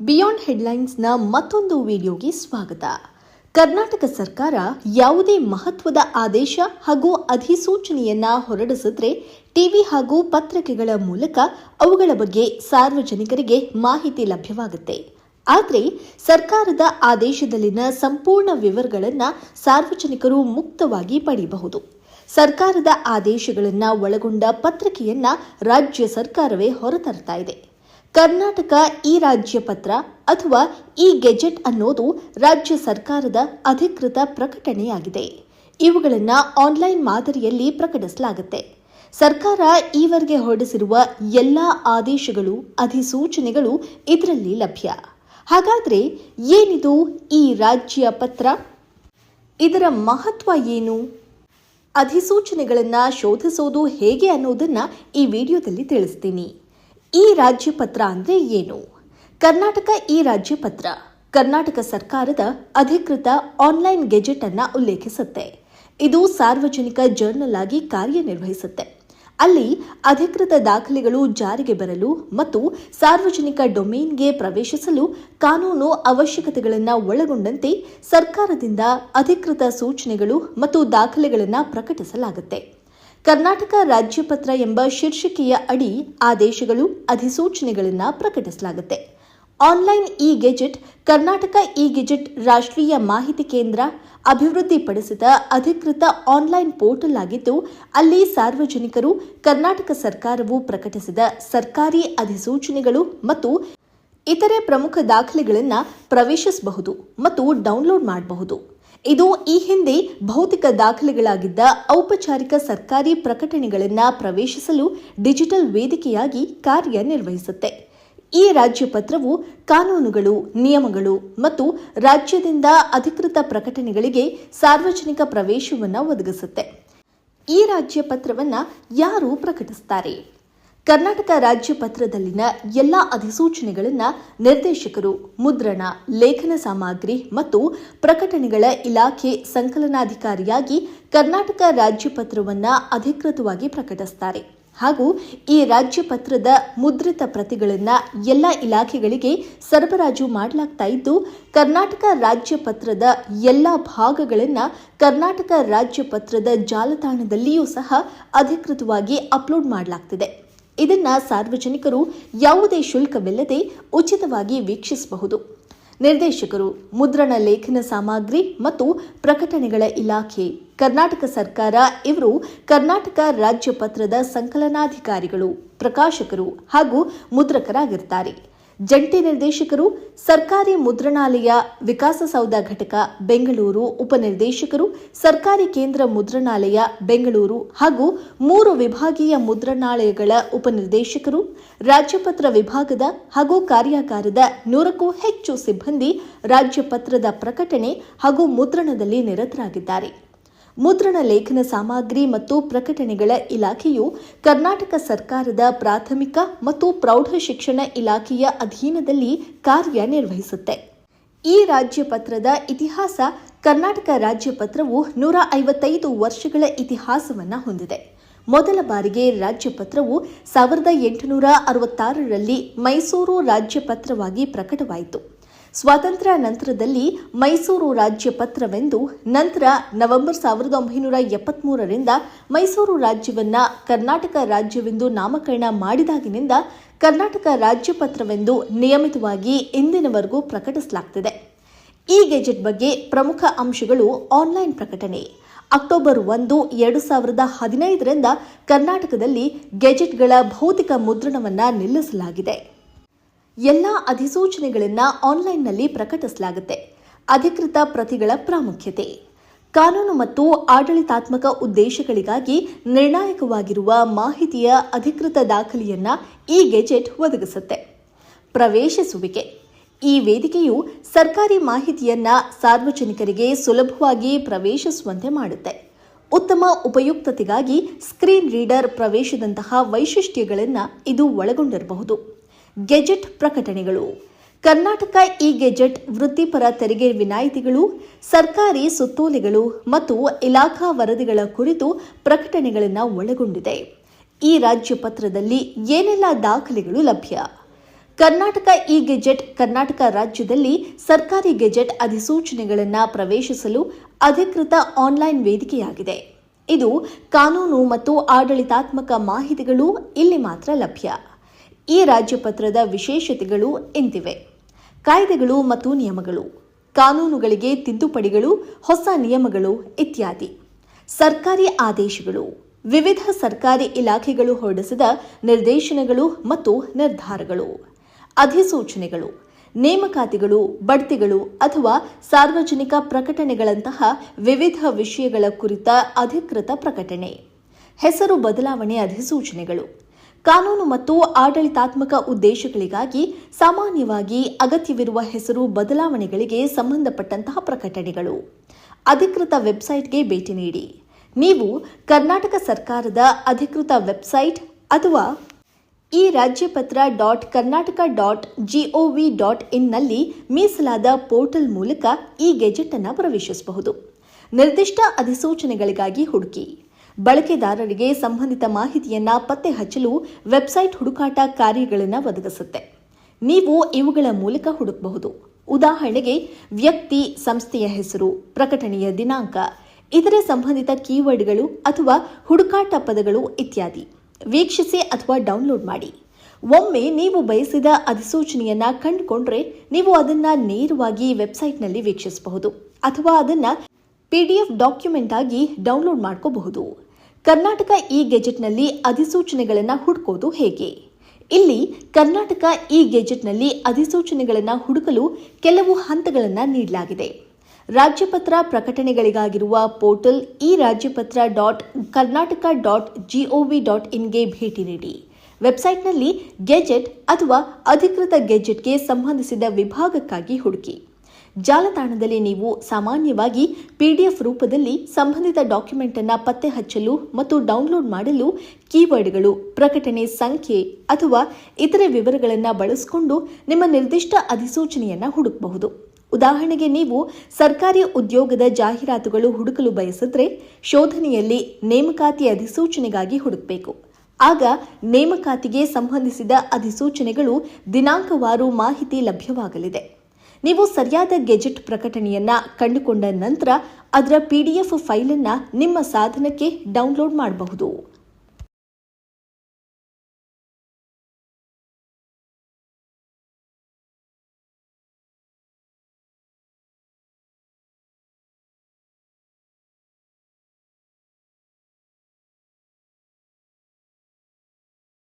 Beyond ಹೆಡ್ಲೈನ್ಸ್ನ ಮತ್ತೊಂದು ವಿಡಿಯೋಗೆ ಸ್ವಾಗತ. ಕರ್ನಾಟಕ ಸರ್ಕಾರ ಯಾವುದೇ ಮಹತ್ವದ ಆದೇಶ ಹಾಗೂ ಅಧಿಸೂಚನೆಯನ್ನ ಹೊರಡಿಸಿದ್ರೆ ಟಿವಿ ಹಾಗೂ ಪತ್ರಿಕೆಗಳ ಮೂಲಕ ಅವುಗಳ ಬಗ್ಗೆ ಸಾರ್ವಜನಿಕರಿಗೆ ಮಾಹಿತಿ ಲಭ್ಯವಾಗುತ್ತೆ. ಆದರೆ ಸರ್ಕಾರದ ಆದೇಶದಲ್ಲಿನ ಸಂಪೂರ್ಣ ವಿವರಗಳನ್ನು ಸಾರ್ವಜನಿಕರು ಮುಕ್ತವಾಗಿ ಪಡೆಯಬಹುದು. ಸರ್ಕಾರದ ಆದೇಶಗಳನ್ನು ಒಳಗೊಂಡ ಪತ್ರಿಕೆಯನ್ನ ರಾಜ್ಯ ಸರ್ಕಾರವೇ ಹೊರತರ್ತಾ ಇದೆ. ಕರ್ನಾಟಕ ಇ ರಾಜ್ಯ ಪತ್ರ ಅಥವಾ ಇ ಗೆಜೆಟ್ ಅನ್ನೋದು ರಾಜ್ಯ ಸರ್ಕಾರದ ಅಧಿಕೃತ ಪ್ರಕಟಣೆಯಾಗಿದೆ. ಇವುಗಳನ್ನು ಆನ್ಲೈನ್ ಮಾದರಿಯಲ್ಲಿ ಪ್ರಕಟಿಸಲಾಗುತ್ತೆ. ಸರ್ಕಾರ ಈವರೆಗೆ ಹೊರಡಿಸಿರುವ ಎಲ್ಲ ಆದೇಶಗಳು, ಅಧಿಸೂಚನೆಗಳು ಇದರಲ್ಲಿ ಲಭ್ಯ. ಹಾಗಾದರೆ ಏನಿದು ಈ ರಾಜ್ಯ ಪತ್ರ? ಇದರ ಮಹತ್ವ ಏನು? ಅಧಿಸೂಚನೆಗಳನ್ನು ಶೋಧಿಸೋದು ಹೇಗೆ ಅನ್ನೋದನ್ನು ಈ ವಿಡಿಯೋದಲ್ಲಿ ತಿಳಿಸ್ತೀನಿ. ಈ ರಾಜ್ಯ ಪತ್ರ ಅಂದ್ರೆ ಏನು? ಕರ್ನಾಟಕ ಈ ರಾಜ್ಯ ಪತ್ರ. ಕರ್ನಾಟಕ ಸರ್ಕಾರದ ಅಧಿಕೃತ ಆನ್ಲೈನ್ ಗೆಜೆಟ್ ಅನ್ನ ಉಲ್ಲೇಖಿಸುತ್ತೆ. ಇದು ಸಾರ್ವಜನಿಕ ಜರ್ನಲ್ ಆಗಿ ಕಾರ್ಯನಿರ್ವಹಿಸುತ್ತೆ. ಅಲ್ಲಿ ಅಧಿಕೃತ ದಾಖಲೆಗಳು ಜಾರಿಗೆ ಬರಲು ಮತ್ತು ಸಾರ್ವಜನಿಕ ಡೊಮೇನ್ಗೆ ಪ್ರವೇಶಿಸಲು ಕಾನೂನು ಅವಶ್ಯಕತೆಗಳನ್ನು ಒಳಗೊಂಡಂತೆ ಸರ್ಕಾರದಿಂದ ಅಧಿಕೃತ ಸೂಚನೆಗಳು ಮತ್ತು ದಾಖಲೆಗಳನ್ನು ಪ್ರಕಟಿಸಲಾಗುತ್ತೆ. ಕರ್ನಾಟಕ ರಾಜ್ಯಪತ್ರ ಎಂಬ ಶೀರ್ಷಿಕೆಯ ಅಡಿ ಆದೇಶಗಳು, ಅಧಿಸೂಚನೆಗಳನ್ನು ಪ್ರಕಟಿಸಲಾಗುತ್ತೆ. Online e gazette Karnataka e gazette ರಾಷ್ಟ್ರೀಯ ಮಾಹಿತಿ ಕೇಂದ್ರ ಅಭಿವೃದ್ಧಿಪಡಿಸಿದ ಅಧಿಕೃತ ಆನ್ಲೈನ್ ಪೋರ್ಟಲ್ ಆಗಿದ್ದು, ಅಲ್ಲಿ ಸಾರ್ವಜನಿಕರು ಕರ್ನಾಟಕ ಸರ್ಕಾರವು ಪ್ರಕಟಿಸಿದ ಸರ್ಕಾರಿ ಅಧಿಸೂಚನೆಗಳು ಮತ್ತು ಇತರೆ ಪ್ರಮುಖ ದಾಖಲೆಗಳನ್ನು ಪ್ರವೇಶಿಸಬಹುದು ಮತ್ತು ಡೌನ್ಲೋಡ್ ಮಾಡಬಹುದು. ಇದು ಈ ಹಿಂದೆ ಭೌತಿಕ ದಾಖಲೆಗಳಾಗಿದ್ದ ಔಪಚಾರಿಕ ಸರ್ಕಾರಿ ಪ್ರಕಟಣೆಗಳನ್ನು ಪ್ರವೇಶಿಸಲು ಡಿಜಿಟಲ್ ವೇದಿಕೆಯಾಗಿ ಕಾರ್ಯನಿರ್ವಹಿಸುತ್ತೆ. ಈ ರಾಜ್ಯಪತ್ರವು ಕಾನೂನುಗಳು, ನಿಯಮಗಳು ಮತ್ತು ರಾಜ್ಯದಿಂದ ಅಧಿಕೃತ ಪ್ರಕಟಣೆಗಳಿಗೆ ಸಾರ್ವಜನಿಕ ಪ್ರವೇಶವನ್ನು ಒದಗಿಸುತ್ತೆ. ಈ ರಾಜ್ಯಪತ್ರವನ್ನು ಯಾರು ಪ್ರಕಟಿಸುತ್ತಾರೆ ಕರ್ನಾಟಕ ರಾಜ್ಯ ಪತ್ರದಲ್ಲಿನ ಎಲ್ಲ ಅಧಿಸೂಚನೆಗಳನ್ನು ನಿರ್ದೇಶಕರು, ಮುದ್ರಣ, ಲೇಖನ ಸಾಮಗ್ರಿ ಮತ್ತು ಪ್ರಕಟಣೆಗಳ ಇಲಾಖೆ ಸಂಕಲನಾಧಿಕಾರಿಯಾಗಿ ಕರ್ನಾಟಕ ರಾಜ್ಯ ಪತ್ರವನ್ನು ಅಧಿಕೃತವಾಗಿ ಪ್ರಕಟಿಸುತ್ತಾರೆ ಹಾಗೂ ಈ ರಾಜ್ಯ ಪತ್ರದ ಮುದ್ರಿತ ಪ್ರತಿಗಳನ್ನು ಎಲ್ಲ ಇಲಾಖೆಗಳಿಗೆ ಸರಬರಾಜು ಮಾಡಲಾಗ್ತಾ ಇದ್ದು, ಕರ್ನಾಟಕ ರಾಜ್ಯ ಪತ್ರದ ಎಲ್ಲ ಭಾಗಗಳನ್ನು ಕರ್ನಾಟಕ ರಾಜ್ಯ ಪತ್ರದ ಜಾಲತಾಣದಲ್ಲಿಯೂ ಸಹ ಅಧಿಕೃತವಾಗಿ ಅಪ್ಲೋಡ್ ಮಾಡಲಾಗ್ತಿದೆ. ಇದನ್ನ ಸಾರ್ವಜನಿಕರು ಯಾವುದೇ ಶುಲ್ಕವಿಲ್ಲದೆ ಉಚಿತವಾಗಿ ವೀಕ್ಷಿಸಬಹುದು. ನಿರ್ದೇಶಕರು, ಮುದ್ರಣ ಲೇಖನ ಸಾಮಗ್ರಿ ಮತ್ತು ಪ್ರಕಟಣೆಗಳ ಇಲಾಖೆ, ಕರ್ನಾಟಕ ಸರ್ಕಾರ ಇವರು ಕರ್ನಾಟಕ ರಾಜ್ಯ ಪತ್ರದ ಸಂಕಲನಾಧಿಕಾರಿಗಳು, ಪ್ರಕಾಶಕರು ಹಾಗೂ ಮುದ್ರಕರಾಗಿರ್ತಾರೆ. ಜಂಟಿ ನಿರ್ದೇಶಕರು, ಸರ್ಕಾರಿ ಮುದ್ರಣಾಲಯ ವಿಕಾಸಸೌಧ ಘಟಕ, ಬೆಂಗಳೂರು ಉಪನಿರ್ದೇಶಕರು ಸರ್ಕಾರಿ ಕೇಂದ್ರ ಮುದ್ರಣಾಲಯ, ಬೆಂಗಳೂರು ಹಾಗೂ ಮೂರು ವಿಭಾಗೀಯ ಮುದ್ರಣಾಲಯಗಳ ಉಪನಿರ್ದೇಶಕರು ರಾಜ್ಯಪತ್ರ ವಿಭಾಗದ ಹಾಗೂ ಕಾರ್ಯಾಗಾರದ ನೂರಕ್ಕೂ ಹೆಚ್ಚು ಸಿಬ್ಬಂದಿ ರಾಜ್ಯಪತ್ರದ ಪ್ರಕಟಣೆ ಹಾಗೂ ಮುದ್ರಣದಲ್ಲಿ ನಿರತರಾಗಿದ್ದಾರೆ. ಮುದ್ರಣ ಲೇಖನ ಸಾಮಗ್ರಿ ಮತ್ತು ಪ್ರಕಟಣೆಗಳ ಇಲಾಖೆಯು ಕರ್ನಾಟಕ ಸರ್ಕಾರದ ಪ್ರಾಥಮಿಕ ಮತ್ತು ಪ್ರೌಢ ಶಿಕ್ಷಣ ಇಲಾಖೆಯ ಅಧೀನದಲ್ಲಿ ಕಾರ್ಯನಿರ್ವಹಿಸುತ್ತೆ. ಈ ರಾಜ್ಯಪತ್ರದ ಇತಿಹಾಸ ಕರ್ನಾಟಕ ರಾಜ್ಯಪತ್ರವು ನೂರ ಐವತ್ತೈದು ವರ್ಷಗಳ ಇತಿಹಾಸವನ್ನು ಹೊಂದಿದೆ. ಮೊದಲ ಬಾರಿಗೆ ರಾಜ್ಯಪತ್ರವು ಸಾವಿರದ ಎಂಟುನೂರ ಅರವತ್ತಾರರಲ್ಲಿ ಮೈಸೂರು ರಾಜ್ಯಪತ್ರವಾಗಿ ಪ್ರಕಟವಾಯಿತು. ಸ್ವಾತಂತ್ರ್ಯ ನಂತರದಲ್ಲಿ ಮೈಸೂರು ರಾಜ್ಯ ಪತ್ರವೆಂದು ನಂತರ ನವೆಂಬರ್ ಸಾವಿರದ ಒಂಬೈನೂರ ಎಪ್ಪತ್ಮೂರರಿಂದ ಮೈಸೂರು ರಾಜ್ಯವನ್ನ ಕರ್ನಾಟಕ ರಾಜ್ಯವೆಂದು ನಾಮಕರಣ ಮಾಡಿದಾಗಿನಿಂದ ಕರ್ನಾಟಕ ರಾಜ್ಯ ಪತ್ರವೆಂದು ನಿಯಮಿತವಾಗಿ ಇಂದಿನವರೆಗೂ ಪ್ರಕಟಿಸಲಾಗ್ತಿದೆ. ಈ ಗೆಜೆಟ್ ಬಗ್ಗೆ ಪ್ರಮುಖ ಅಂಶಗಳು ಆನ್ಲೈನ್ ಪ್ರಕಟಣೆ. ಅಕ್ಟೋಬರ್ ಒಂದು, ಎರಡು ಸಾವಿರದ ಹದಿನೈದರಿಂದ ಕರ್ನಾಟಕದಲ್ಲಿ ಗೆಜೆಟ್ಗಳ ಭೌತಿಕ ಮುದ್ರಣವನ್ನು ನಿಲ್ಲಿಸಲಾಗಿದೆ. ಎಲ್ಲ ಅಧಿಸೂಚನೆಗಳನ್ನು ಆನ್ಲೈನ್ನಲ್ಲಿ ಪ್ರಕಟಿಸಲಾಗುತ್ತೆ. ಅಧಿಕೃತ ಪ್ರತಿಗಳ ಪ್ರಾಮುಖ್ಯತೆ. ಕಾನೂನು ಮತ್ತು ಆಡಳಿತಾತ್ಮಕ ಉದ್ದೇಶಗಳಿಗಾಗಿ ನಿರ್ಣಾಯಕವಾಗಿರುವ ಮಾಹಿತಿಯ ಅಧಿಕೃತ ದಾಖಲೆಯನ್ನ ಈ ಗೆಜೆಟ್ ಒದಗಿಸುತ್ತೆ. ಪ್ರವೇಶಿಸುವಿಕೆ. ಈ ವೇದಿಕೆಯು ಸರ್ಕಾರಿ ಮಾಹಿತಿಯನ್ನ ಸಾರ್ವಜನಿಕರಿಗೆ ಸುಲಭವಾಗಿ ಪ್ರವೇಶಿಸುವಂತೆ ಮಾಡುತ್ತೆ. ಉತ್ತಮ ಉಪಯುಕ್ತತೆಗಾಗಿ ಸ್ಕ್ರೀನ್ ರೀಡರ್ ಪ್ರವೇಶದಂತಹ ವೈಶಿಷ್ಟ್ಯಗಳನ್ನು ಇದು ಒಳಗೊಂಡಿರಬಹುದು. ಗೆಜೆಟ್ ಪ್ರಕಟಣೆಗಳು. ಕರ್ನಾಟಕ ಇ ಗೆಜೆಟ್ ವೃತ್ತಿಪರ ತೆರಿಗೆ ವಿನಾಯಿತಿಗಳು, ಸರ್ಕಾರಿ ಸುತ್ತೋಲೆಗಳು ಮತ್ತು ಇಲಾಖಾ ವರದಿಗಳ ಕುರಿತು ಪ್ರಕಟಣೆಗಳನ್ನು ಒಳಗೊಂಡಿದೆ. ಈ ರಾಜ್ಯ ಪತ್ರದಲ್ಲಿ ಏನೆಲ್ಲ ದಾಖಲೆಗಳು ಲಭ್ಯ? ಕರ್ನಾಟಕ ಇ ಗೆಜೆಟ್ ಕರ್ನಾಟಕ ರಾಜ್ಯದಲ್ಲಿ ಸರ್ಕಾರಿ ಗೆಜೆಟ್ ಅಧಿಸೂಚನೆಗಳನ್ನು ಪ್ರವೇಶಿಸಲು ಅಧಿಕೃತ ಆನ್ಲೈನ್ ವೇದಿಕೆಯಾಗಿದೆ. ಇದು ಕಾನೂನು ಮತ್ತು ಆಡಳಿತಾತ್ಮಕ ಮಾಹಿತಿಗಳು ಇಲ್ಲಿ ಮಾತ್ರ ಲಭ್ಯ. ಈ ರಾಜ್ಯಪತ್ರದ ವಿಶೇಷತೆಗಳು ಎಂದಿವೆ ಕಾಯ್ದೆಗಳು ಮತ್ತು ನಿಯಮಗಳು, ಕಾನೂನುಗಳಿಗೆ ತಿದ್ದುಪಡಿಗಳು, ಹೊಸ ನಿಯಮಗಳು ಇತ್ಯಾದಿ. ಸರ್ಕಾರಿ ಆದೇಶಗಳು, ವಿವಿಧ ಸರ್ಕಾರಿ ಇಲಾಖೆಗಳು ಹೊರಡಿಸಿದ ನಿರ್ದೇಶನಗಳು ಮತ್ತು ನಿರ್ಧಾರಗಳು. ಅಧಿಸೂಚನೆಗಳು, ನೇಮಕಾತಿಗಳು, ಬಡ್ತಿಗಳು ಅಥವಾ ಸಾರ್ವಜನಿಕ ಪ್ರಕಟಣೆಗಳಂತಹ ವಿವಿಧ ವಿಷಯಗಳ ಕುರಿತ ಅಧಿಕೃತ ಪ್ರಕಟಣೆ. ಹೆಸರು ಬದಲಾವಣೆ ಅಧಿಸೂಚನೆಗಳು ಕಾನೂನು ಮತ್ತು ಆಡಳಿತಾತ್ಮಕ ಉದ್ದೇಶಗಳಿಗಾಗಿ ಸಾಮಾನ್ಯವಾಗಿ ಅಗತ್ಯವಿರುವ ಹೆಸರು ಬದಲಾವಣೆಗಳಿಗೆ ಸಂಬಂಧಪಟ್ಟಂತಹ ಪ್ರಕಟಣೆಗಳು. ಅಧಿಕೃತ ವೆಬ್ಸೈಟ್ಗೆ ಭೇಟಿ ನೀಡಿ. ನೀವು ಕರ್ನಾಟಕ ಸರ್ಕಾರದ ಅಧಿಕೃತ ವೆಬ್ಸೈಟ್ ಅಥವಾ ಈ Rajyapatra dot Karnataka dot G O V dot ಇನ್ನಲ್ಲಿ ಮೀಸಲಾದ ಪೋರ್ಟಲ್ ಮೂಲಕ ಈ ಗೆಜೆಟ್ ಅನ್ನು ಪ್ರವೇಶಿಸಬಹುದು. ನಿರ್ದಿಷ್ಟ ಅಧಿಸೂಚನೆಗಳಿಗಾಗಿ ಹುಡುಕಿ. ಬಳಕೆದಾರರಿಗೆ ಸಂಬಂಧಿತ ಮಾಹಿತಿಯನ್ನ ಪತ್ತೆ ಹಚ್ಚಲು ವೆಬ್ಸೈಟ್ ಹುಡುಕಾಟ ಕಾರ್ಯಗಳನ್ನು ಒದಗಿಸುತ್ತೆ. ನೀವು ಇವುಗಳ ಮೂಲಕ ಹುಡುಕಬಹುದು. ಉದಾಹರಣೆಗೆ, ವ್ಯಕ್ತಿ ಸಂಸ್ಥೆಯ ಹೆಸರು, ಪ್ರಕಟಣೆಯ ದಿನಾಂಕ, ಇತರೆ ಸಂಬಂಧಿತ ಕೀವರ್ಡ್ಗಳು ಅಥವಾ ಹುಡುಕಾಟ ಪದಗಳು ಇತ್ಯಾದಿ. ವೀಕ್ಷಿಸಿ ಅಥವಾ ಡೌನ್ಲೋಡ್ ಮಾಡಿ. ಒಮ್ಮೆ ನೀವು ಬಯಸಿದ ಅಧಿಸೂಚನೆಯನ್ನ ಕಂಡುಕೊಂಡ್ರೆ ನೀವು ಅದನ್ನ ನೇರವಾಗಿ ವೆಬ್ಸೈಟ್ನಲ್ಲಿ ವೀಕ್ಷಿಸಬಹುದು. ಅಥವಾ ಅದನ್ನ ಪಿಡಿಎಫ್ ಡಾಕ್ಯುಮೆಂಟ್ ಆಗಿ ಡೌನ್ಲೋಡ್ ಮಾಡ್ಕೋಬಹುದು. ಕರ್ನಾಟಕ ಇ ಗೆಜೆಟ್ನಲ್ಲಿ ಅಧಿಸೂಚನೆಗಳನ್ನು ಹುಡುಕೋದು ಹೇಗೆ? ಇಲ್ಲಿ ಕರ್ನಾಟಕ ಇ ಗೆಜೆಟ್ನಲ್ಲಿ ಅಧಿಸೂಚನೆಗಳನ್ನು ಹುಡುಕಲು ಕೆಲವು ಹಂತಗಳನ್ನು ನೀಡಲಾಗಿದೆ. ರಾಜ್ಯಪತ್ರ ಪ್ರಕಟಣೆಗಳಿಗಾಗಿರುವ portal e Rajyapatra dot Karnataka dot G O V dot ಇನ್ಗೆ ಭೇಟಿ ನೀಡಿ. ವೆಬ್ಸೈಟ್ನಲ್ಲಿ ಗೆಜೆಟ್ ಅಥವಾ ಅಧಿಕೃತ ಗೆಜೆಟ್ಗೆ ಸಂಬಂಧಿಸಿದ ವಿಭಾಗಕ್ಕಾಗಿ ಹುಡುಕಿ. ಜಾಲತಾಣದಲ್ಲಿ ನೀವು ಸಾಮಾನ್ಯವಾಗಿ ಪಿಡಿಎಫ್ ರೂಪದಲ್ಲಿ ಸಂಬಂಧಿತ ಡಾಕ್ಯುಮೆಂಟ್ ಅನ್ನು ಪತ್ತೆ ಹಚ್ಚಲು ಮತ್ತು ಡೌನ್ಲೋಡ್ ಮಾಡಲು ಕೀವರ್ಡ್ಗಳು, ಪ್ರಕಟಣೆ ಸಂಖ್ಯೆ ಅಥವಾ ಇತರೆ ವಿವರಗಳನ್ನು ಬಳಸಿಕೊಂಡು ನಿಮ್ಮ ನಿರ್ದಿಷ್ಟ ಅಧಿಸೂಚನೆಯನ್ನು ಹುಡುಕಬಹುದು. ಉದಾಹರಣೆಗೆ ನೀವು ಸರ್ಕಾರಿ ಉದ್ಯೋಗದ ಜಾಹೀರಾತುಗಳು ಹುಡುಕಲು ಬಯಸಿದ್ರೆ ಶೋಧನೆಯಲ್ಲಿ ನೇಮಕಾತಿ ಅಧಿಸೂಚನೆಗಾಗಿ ಹುಡುಕಬೇಕು. ಆಗ ನೇಮಕಾತಿಗೆ ಸಂಬಂಧಿಸಿದ ಅಧಿಸೂಚನೆಗಳು ದಿನಾಂಕವಾರು ಮಾಹಿತಿ ಲಭ್ಯವಾಗಲಿದೆ. ನೀವು ಸರಿಯಾದ ಗೆಜೆಟ್ ಪ್ರಕಟಣೆಯನ್ನ ಕಂಡುಕೊಂಡ ನಂತರ ಅದರ ಪಿಡಿಎಫ್ ಫೈಲ್ ಅನ್ನ ನಿಮ್ಮ ಸಾಧನಕ್ಕೆ ಡೌನ್ಲೋಡ್ ಮಾಡಬಹುದು.